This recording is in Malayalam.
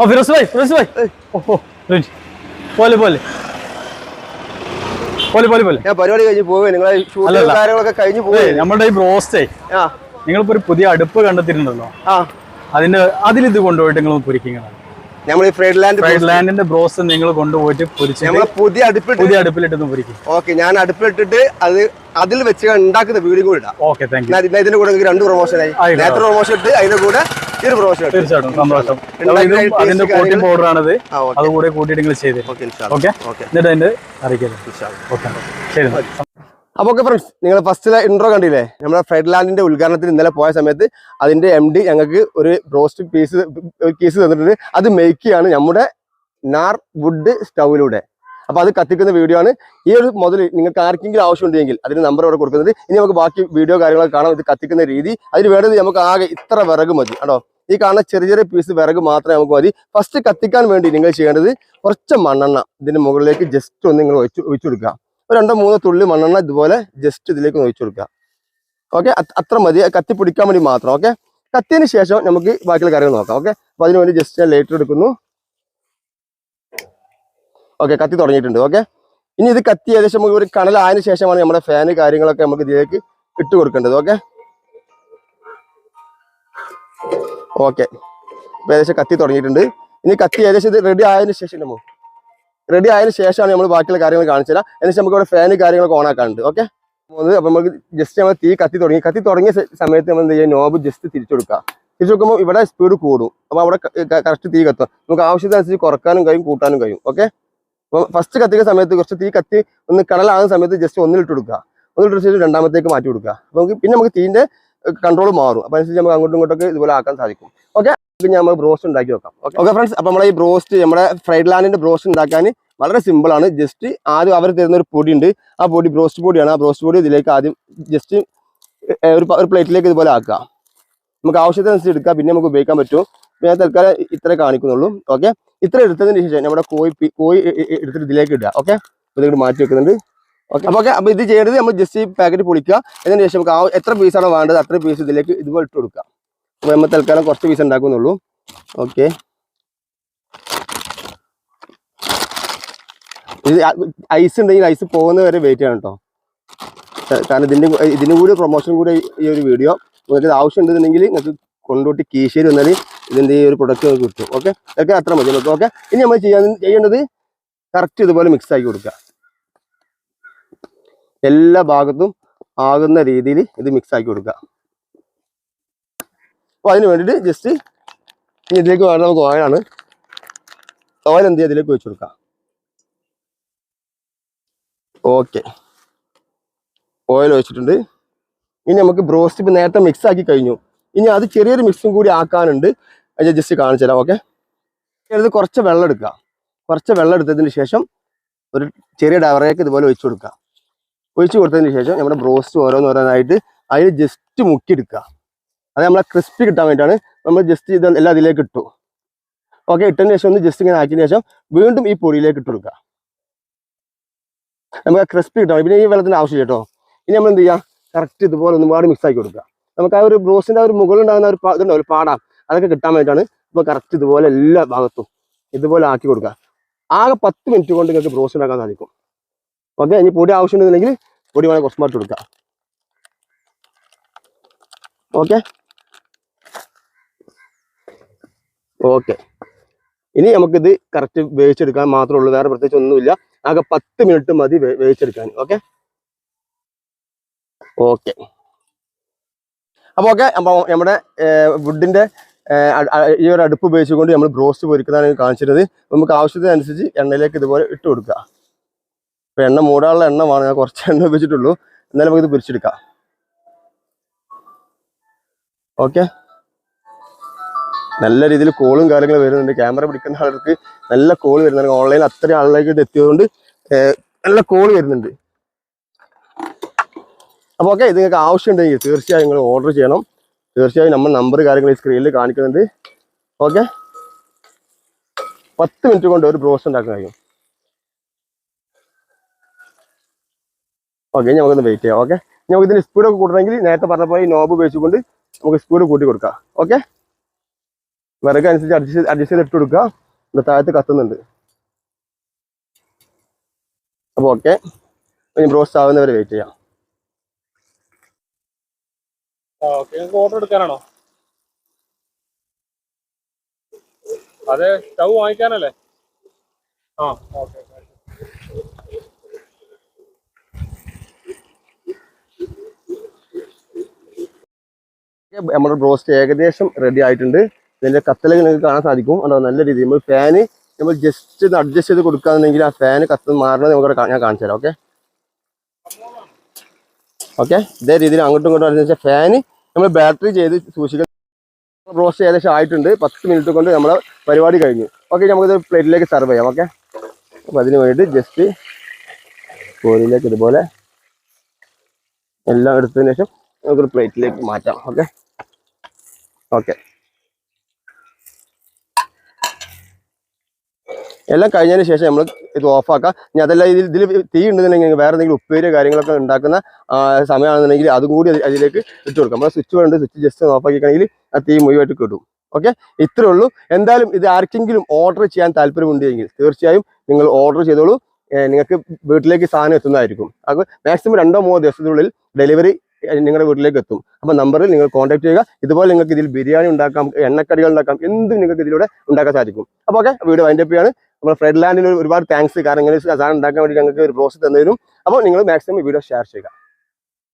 ഓ ഫിറോസ് ഭായ് ഫിറോസ് ഭായ് ഓഹോ പോലെ പോലെ പോലെ പോലെ പോലെ ഞാൻ പരിപാടി കഴിഞ്ഞ് പോവേ നിങ്ങളെ ഷൂട്ടിംഗ്. കാര്യങ്ങളൊക്കെ കഴിഞ്ഞ് പോവേ നമ്മുടെ ഈ ബ്രോസ്റ്റേ. നിങ്ങളിപ്പോ ഒരു പുതിയ അടുപ്പ് കണ്ടെത്തിയിട്ടുണ്ടല്ലോ. അതിന്റെ അതിലിത് കൊണ്ടുപോയിട്ട് നിങ്ങൾ പൊരിക്കുന്നതാണ് നമ്മൾ ഈ ഫ്രൈഡ് ലാൻഡ് ഫ്രൈഡ് ലാൻഡിന്റെ ബ്രോസ് നിങ്ങൾ കൊണ്ടുപോയിട്ട് പൊരിച്ചിട്ട് നമ്മൾ പുതിയ അടുപ്പിട്ട് പുതിയ അടുപ്പിലിട്ടൊന്ന് പൊരിക്കും. ഓക്കെ ഞാൻ അടുപ്പിലിട്ടിട്ട് അത് അതിൽ വെച്ച് ഉണ്ടാക്കുന്ന വീഡിയോ കൂടി ഇടാം. ഓക്കെ താങ്ക് യു ഇതിന്റെ- കൂടെ രണ്ട് പ്രൊമോഷൻ ആയി. നേരത്തെ പ്രൊമോഷൻ ഇട്ട് അതിന്റെ കൂടെ ഒരു തീർച്ചയായിട്ടും സന്തോഷം. അതിന്റെ ആണത്. അതുകൂടെ കൂട്ടിയിട്ട് നിങ്ങൾ ചെയ്ത് ഓക്കെ എന്നിട്ട് അതിന്റെ അറിയിക്കരുത്. ഓക്കെ ശരി അപ്പോൾ ഓക്കെ ഫ്രണ്ട്സ് നിങ്ങൾ ഫസ്റ്റ് ഇൻട്രോ കണ്ടില്ലേ? നമ്മുടെ ഫ്രൈഡ് ലാൻഡിന്റെ ഉദ്ഘാടനത്തിന് ഇന്നലെ പോയ സമയത്ത് അതിന്റെ എം ഡി ഞങ്ങൾക്ക് ഒരു ബ്രോസ്റ്റ് പീസ് പീസ് തന്നിട്ടുണ്ട്. അത് മേക്ക് ചെയ്യാണ് നമ്മുടെ നാർ വുഡ് സ്റ്റൗവിലൂടെ. അപ്പോൾ അത് കത്തിക്കുന്ന വീഡിയോ ആണ്. ഈ ഒരു മുതൽ നിങ്ങൾക്ക് ആർക്കെങ്കിലും ആവശ്യമുണ്ടെങ്കിൽ അതിന് നമ്പർ ഇവിടെ കൊടുക്കുന്നത്. ഇനി നമുക്ക് ബാക്കി വീഡിയോ കാര്യങ്ങളൊക്കെ കാണാം. ഇത് കത്തിക്കുന്ന രീതി. അതിന് വേണ്ടത് നമുക്ക് ആകെ ഇത്ര വിറക് മതി. കേട്ടോ ഈ കാണുന്ന ചെറിയ ചെറിയ പീസ് വിറക് മാത്രമേ നമുക്ക് മതി. ഫസ്റ്റ് കത്തിക്കാൻ വേണ്ടി നിങ്ങൾ ചെയ്യേണ്ടത് കുറച്ച് മണ്ണെണ്ണ ഇതിന്റെ മുകളിലേക്ക് ജസ്റ്റ് ഒന്ന് നിങ്ങൾ ഒഴിച്ചു ഒഴിച്ചു കൊടുക്കുക. ഒരു രണ്ടോ മൂന്നോ തുള്ളി മണ്ണെണ്ണ ഇതുപോലെ ജസ്റ്റ് ഇതിലേക്ക് ഒഴിച്ചു കൊടുക്കുക. ഓക്കെ അത്ര മതി. കത്തി പിടിക്കാൻ വേണ്ടി മാത്രം. ഓക്കെ കത്തിയതിന് ശേഷം നമുക്ക് ബാക്കിയുള്ള കാര്യങ്ങൾ നോക്കാം. ഓക്കെ അപ്പൊ അതിന് വേണ്ടി ജസ്റ്റ് ഞാൻ ലേറ്റർ എടുക്കുന്നു. ഓക്കെ കത്തി തുടങ്ങിയിട്ടുണ്ട്. ഓക്കെ ഇനി ഇത് കത്തി ഏകദേശം നമുക്ക് ഒരു കണലായതിനു ശേഷമാണ് നമ്മുടെ ഫാന് കാര്യങ്ങളൊക്കെ നമുക്ക് ഇതിലേക്ക് ഇട്ട് കൊടുക്കേണ്ടത്. ഓക്കെ ഓക്കെ ഇപ്പൊ ഏകദേശം കത്തി തുടങ്ങിയിട്ടുണ്ട്. ഇനി കത്തി ഏകദേശം ഇത് റെഡി ആയതിനു ശേഷം റെഡി ആയതിനു ശേഷമാണ് നമ്മൾ ബാക്കിയുള്ള കാര്യങ്ങൾ കാണിച്ചു തരാം എന്നിട്ട് നമുക്ക് ഇവിടെ ഫാന് കാര്യങ്ങളൊക്കെ ഓൺ ആക്കാനുണ്ട്. ഓക്കെ അപ്പൊ നമുക്ക് ജസ്റ്റ് നമ്മൾ തീ കത്തി തുടങ്ങി. കത്തി തുടങ്ങിയ സമയത്ത് നമ്മൾ എന്ത് ചെയ്യുക? നോബ് ജസ്റ്റ് തിരിച്ചു കൊടുക്കുക. തിരിച്ചു കൊടുക്കുമ്പോൾ ഇവിടെ സ്പീഡ് കൂടും. അപ്പൊ അവിടെ കറക്റ്റ് തീ കത്തും. നമുക്ക് ആവശ്യത്തിനനുസരിച്ച് കുറക്കാനും കഴിയും കൂട്ടാനും കഴിയും. ഓക്കെ അപ്പൊ ഫസ്റ്റ് കത്തിക്കുന്ന സമയത്ത് കുറച്ച് തീ കത്തി ഒന്ന് കടലാകുന്ന സമയത്ത് ജസ്റ്റ് ഒന്നിലിട്ട് കൊടുക്കുക. ഒന്നിലിട്ട് ശേഷം രണ്ടാമത്തേക്ക് മാറ്റി കൊടുക്കുക. അപ്പൊ നമുക്ക് പിന്നെ നമുക്ക് തീന്റെ കൺട്രോൾ മാറും. അപ്പൊ അനുസരിച്ച് നമുക്ക് അങ്ങോട്ടും ഇങ്ങോട്ടൊക്കെ ഇതുപോലെ ആക്കാൻ സാധിക്കും. ഓക്കെ പിന്നെ നമ്മൾ ബ്രോസ്റ്റ് ഉണ്ടാക്കി നോക്കാം. ഓക്കെ ഫ്രണ്ട്സ് അപ്പൊ നമ്മളെ ഈ ബ്രോസ്റ്റ് നമ്മുടെ ഫ്രൈഡ് ലാൻഡിന്റെ ബ്രോസ്റ്റ് ഉണ്ടാക്കാൻ വളരെ സിമ്പിൾ ആണ്. ജസ്റ്റ് ആദ്യം അവർ തരുന്ന ഒരു പൊടി ഉണ്ട്. ആ പൊടി ബ്രോസ്റ്റ് പൊടിയാണ്. ആ ബ്രോസ്റ്റ് പൊടി ഇതിലേക്ക് ആദ്യം ജസ്റ്റ് ഒരു ഒരു പ്ലേറ്റിലേക്ക് ഇതുപോലെ ആക്കുക. നമുക്ക് ആവശ്യത്തിനനുസരിച്ച് എടുക്കാം. പിന്നെ നമുക്ക് ഉപയോഗിക്കാൻ പറ്റും. ഞാൻ തൽക്കാലം ഇത്ര കാണിക്കുന്നുള്ളൂ. ഓക്കെ ഇത്ര എടുത്തതിന് ശേഷം നമ്മുടെ കോഴി കോഴി എടുത്തിട്ട് ഇതിലേക്ക് ഇടുക. ഓക്കെ ഇതിലേക്ക് മാറ്റി വെക്കുന്നുണ്ട്. അപ്പൊ ഓക്കെ അപ്പൊ ഇത് ചെയ്യേണ്ടത് നമ്മൾ ജസ്റ്റ് ഈ പാക്കറ്റ് പൊളിക്കുക. അതിന് ശേഷം നമുക്ക് ആ എത്ര പീസാണോ വേണ്ടത് അത്ര പീസ് ഇതിലേക്ക് ഇതുപോലെ ഇട്ട് കൊടുക്കുക. അപ്പൊ നമ്മൾ തൽക്കാലം കുറച്ച് പീസ് ഉണ്ടാക്കുന്നുള്ളൂ. ഓക്കെ. ഇത് ഐസ് ഉണ്ടെങ്കിൽ ഐസ് പോകുന്ന വരെ വെയിറ്റ് ചെയ്യണം കേട്ടോ കാരണം ഇതിന്റെ ഇതിന്റെ കൂടി പ്രൊമോഷൻ കൂടി ഈ ഒരു വീഡിയോ നിങ്ങൾക്ക് ഇത് ആവശ്യമുണ്ടെന്നുണ്ടെങ്കിൽ നിങ്ങൾക്ക് കൊണ്ടോട്ടി കീശേരി വന്നാൽ ഇതിന്റെ ഈ ഒരു പ്രൊഡക്റ്റ് നമുക്ക് കിട്ടും. ഓക്കെ? ഒക്കെ അത്ര മതി. നമുക്ക് ഓക്കെ? ഇനി നമ്മൾ ചെയ്യാൻ ചെയ്യേണ്ടത് കറക്റ്റ് ഇതുപോലെ മിക്സ് ആക്കി കൊടുക്കുക. എല്ലാ ഭാഗത്തും ആകുന്ന രീതിയിൽ ഇത് മിക്സ് ആക്കി കൊടുക്കുക. അപ്പോൾ അതിന് വേണ്ടിയിട്ട് ജസ്റ്റ് ഇനി ഇതിലേക്ക് വേണ്ട നമുക്ക് ഓയിലാണ് ഓയിൽ എന്ത് ചെയ്യുക? ഇതിലേക്ക് വെച്ച് കൊടുക്കാം ഓക്കെ ഓയിൽ ഒഴിച്ചിട്ടുണ്ട്. ഇനി നമുക്ക് ബ്രോസ്റ്റ് ഇപ്പം നേരത്തെ മിക്സ് ആക്കി കഴിഞ്ഞു. ഇനി അത് ചെറിയൊരു മിക്സും കൂടി ആക്കാനുണ്ട്. ഞാൻ ജസ്റ്റ് കാണിച്ചു തരാം. ഓക്കെ ഇത് കുറച്ച് വെള്ളം എടുക്കുക. കുറച്ച് വെള്ളം എടുത്തതിന് ശേഷം ഒരു ചെറിയ ഡവറയൊക്കെ ഇതുപോലെ ഒഴിച്ചു കൊടുക്കുക. ഒഴിച്ചു കൊടുത്തതിന് ശേഷം നമ്മുടെ ബ്രോസ്റ്റ് ഓരോന്നോരോന്നായിട്ട് അതിൽ ജസ്റ്റ് മുക്കിയെടുക്കുക. അത് നമ്മളെ ക്രിസ്പി കിട്ടാൻ വേണ്ടിയിട്ടാണ് നമ്മൾ ജസ്റ്റ് ഇത് എല്ലാം അതിലേക്ക് ഇട്ടു. ഓക്കെ ഇട്ടതിന് ശേഷം ഒന്ന് ജസ്റ്റ് ഇങ്ങനെ ആക്കിയതിന് ശേഷം വീണ്ടും ഈ പൊടിയിലേക്ക് ഇട്ട് കൊടുക്കുക. നമുക്ക് ക്രിസ്പി കിട്ടാൻ പിന്നെ ഈ വെള്ളത്തിന് ആവശ്യമില്ല കേട്ടോ. ഇനി നമ്മൾ എന്ത് ചെയ്യുക? കറക്റ്റ് ഇതുപോലെ ഒന്ന് പാട് മിക്സ് ആക്കി കൊടുക്കുക. നമുക്ക് ആ ഒരു ബ്രോസിന്റെ ആ ഒരു മുകളിൽ ഉണ്ടാകുന്ന ഒരു ഇതുണ്ടാവും ഒരു പാടാം. അതൊക്കെ കിട്ടാൻ വേണ്ടിയിട്ടാണ് ഇപ്പോൾ കറക്റ്റ് ഇതുപോലെ എല്ലാ ഭാഗത്തും ഇതുപോലെ ആക്കി കൊടുക്കുക. ആകെ പത്ത് മിനിറ്റ് കൊണ്ട് നിങ്ങൾക്ക് ബ്രോസ് ഉണ്ടാക്കാൻ സാധിക്കും. ഓക്കെ ഇനി പൊടി ആവശ്യമുണ്ടെന്നുണ്ടെങ്കിൽ പൊടി വേണേൽ കുറച്ച് മാറ്റി കൊടുക്കാം ഓക്കെ ഓക്കെ ഇനി നമുക്കിത് കറക്റ്റ് വേവിച്ചെടുക്കാൻ മാത്രമേ ഉള്ളൂ വേറെ പ്രത്യേകിച്ച് ഒന്നുമില്ല. ആകെ പത്ത് മിനിറ്റ് മതി വേവിച്ചെടുക്കാൻ. ഓക്കെ ഓക്കെ അപ്പോൾ ഓക്കെ അപ്പോൾ നമ്മുടെ വുഡിന്റെ ഈ ഒരു അടുപ്പ് ഉപയോഗിച്ചുകൊണ്ട് നമ്മൾ ബ്രോസ്റ്റ് പൊരിക്കുന്നതാണ് കാണിച്ചിരുന്നത്. നമുക്ക് ആവശ്യത്തിനനുസരിച്ച് എണ്ണയിലേക്ക് ഇതുപോലെ ഇട്ട് കൊടുക്കുക. ഇപ്പൊ എണ്ണ മൂടാനുള്ള എണ്ണ വേണം ഞാൻ കുറച്ച് എണ്ണ വെച്ചിട്ടുള്ളൂ എന്നാലും നമുക്കിത് പിരിച്ചെടുക്കാം. ഓക്കെ. നല്ല രീതിയിൽ കോളും കാര്യങ്ങളും വരുന്നുണ്ട്. ക്യാമറ പിടിക്കുന്ന ആൾക്ക് നല്ല കോൾ വരുന്നുണ്ട്. ഓൺലൈനിൽ അത്രയും ആളിലേക്ക് എത്തിയതുകൊണ്ട് നല്ല കോൾ വരുന്നുണ്ട്. അപ്പോൾ ഓക്കെ ഇത് നിങ്ങൾക്ക് ആവശ്യമുണ്ടെങ്കിൽ തീർച്ചയായും നിങ്ങൾ ഓർഡർ ചെയ്യണം. തീർച്ചയായും നമ്മൾ നമ്പർ കാര്യങ്ങൾ ഈ സ്ക്രീനിൽ കാണിക്കുന്നുണ്ട്. ഓക്കെ. പത്ത് മിനിറ്റ് കൊണ്ട് ഒരു ബ്രോസ് ഉണ്ടാക്കാൻ കഴിയും. ഓക്കെ നമുക്കൊന്ന് വെയിറ്റ് ചെയ്യാം. ഓക്കെ നമുക്ക് ഇതിന് സ്പീഡൊക്കെ കൂട്ടണമെങ്കിൽ നേരത്തെ പറഞ്ഞ പോലെ ഈ നോബ് ഉപയോഗിച്ചുകൊണ്ട് നമുക്ക് സ്പീഡ് കൂട്ടി കൊടുക്കാം. ഓക്കെ വിറക് അനുസരിച്ച് അഡ്ജസ്റ്റ് അഡ്ജസ്റ്റ് ചെയ്ത് ഇട്ട് കൊടുക്കുക ഇവിടെ താഴത്ത് കത്തുന്നുണ്ട്. അപ്പോൾ ഓക്കെ ഇനി ബ്രോസ്റ്റ് ആവുന്നവരെ വെയിറ്റ് ചെയ്യാം. എടുക്കാനാണോ? അതെ സ്റ്റൗ വാങ്ങിക്കാനല്ലേ? ആ ഓക്കെ നമ്മുടെ ബ്രോസ്റ്റ് ഏകദേശം റെഡി ആയിട്ടുണ്ട്. ഇതിന്റെ കത്തലൊക്കെ നിങ്ങൾക്ക് കാണാൻ സാധിക്കും. അതോ നല്ല രീതിയിൽ നമ്മൾ ഫാന് നമ്മൾ ജസ്റ്റ് ഒന്ന് അഡ്ജസ്റ്റ് ചെയ്ത് കൊടുക്കുകയാണെന്നുണ്ടെങ്കിൽ ആ ഫാന് കത്ത് മാറണത് നമുക്ക് ഞാൻ കാണിച്ചു തരാം ഓക്കെ ഓക്കെ ഇതേ രീതിയിൽ അങ്ങോട്ടും ഇങ്ങോട്ടും വെച്ചാൽ ഫാന് നമ്മൾ ബാറ്ററി ചെയ്ത് സൂക്ഷിക്കുന്നത് ബ്രോസ്റ്റ് ഏകദേശം ആയിട്ടുണ്ട്. പത്ത് മിനിറ്റ് കൊണ്ട് നമ്മളെ പരിപാടി കഴിഞ്ഞു. ഓക്കെ നമുക്കിത് പ്ലേറ്റിലേക്ക് സെർവ് ചെയ്യാം ഓക്കെ അപ്പോൾ അതിന് വേണ്ടിയിട്ട് ജസ്റ്റ് കോരിയിലേക്ക് ഇതുപോലെ എല്ലാം എടുത്തതിന് ശേഷം നമുക്കൊരു പ്ലേറ്റിലേക്ക് മാറ്റാം ഓക്കെ ഓക്കെ. എല്ലാം കഴിഞ്ഞതിന് ശേഷം നമ്മൾ ഇത് ഓഫാക്കാം ഇനി അതല്ല ഇതിൽ ഇതിൽ തീ ഉണ്ടെന്നുണ്ടെങ്കിൽ വേറെ എന്തെങ്കിലും ഉപ്പേരി കാര്യങ്ങളൊക്കെ ഉണ്ടാക്കുന്ന സമയമാണെന്നുണ്ടെങ്കിൽ അതും കൂടി അതിലേക്ക് ഇട്ട് കൊടുക്കാം. നമ്മൾ സ്വിച്ച് വേണ്ട സ്വിച്ച് ജസ്റ്റ് ഓഫാക്കിക്കണമെങ്കിൽ ആ തീ മുഴുവായിട്ട് കിട്ടും. ഓക്കെ? ഇത്രേ ഉള്ളൂ. എന്തായാലും ഇത് ആർക്കെങ്കിലും ഓർഡർ ചെയ്യാൻ താല്പര്യമുണ്ടെങ്കിൽ തീർച്ചയായും നിങ്ങൾ ഓർഡർ ചെയ്തോളൂ. നിങ്ങൾക്ക് വീട്ടിലേക്ക് സാധനം എത്തുന്നതായിരിക്കും. അപ്പോൾ മാക്സിമം രണ്ടോ മൂന്നോ ദിവസത്തിനുള്ളിൽ ഡെലിവറി നിങ്ങളുടെ വീട്ടിലേക്ക് എത്തും അപ്പോൾ നമ്പറിൽ നിങ്ങൾ കോൺടാക്ട് ചെയ്യുക. ഇതുപോലെ നിങ്ങൾക്ക് ഇതിൽ ബിരിയാണി ഉണ്ടാക്കാം എണ്ണക്കടികൾ ഉണ്ടാക്കാം എന്തും നിങ്ങൾക്ക് ഇതിലൂടെ ഉണ്ടാക്കാൻ സാധിക്കും. അപ്പോൾ ഓക്കെ വീട് വൈൻഡ് അപ്പ് ചെയ്യാണ്. നമ്മൾ ഫ്രെഡ് ലാൻഡിന് ഒരുപാട് താങ്ക്സ് കാരണം ഇങ്ങനെ സാധനം ഉണ്ടാക്കാൻ വേണ്ടി ഞങ്ങൾക്ക് ഒരു പ്രോസസ് തന്നതിനും. അപ്പോൾ നിങ്ങൾ മാക്സിമം വീഡിയോ ഷെയർ ചെയ്യുക.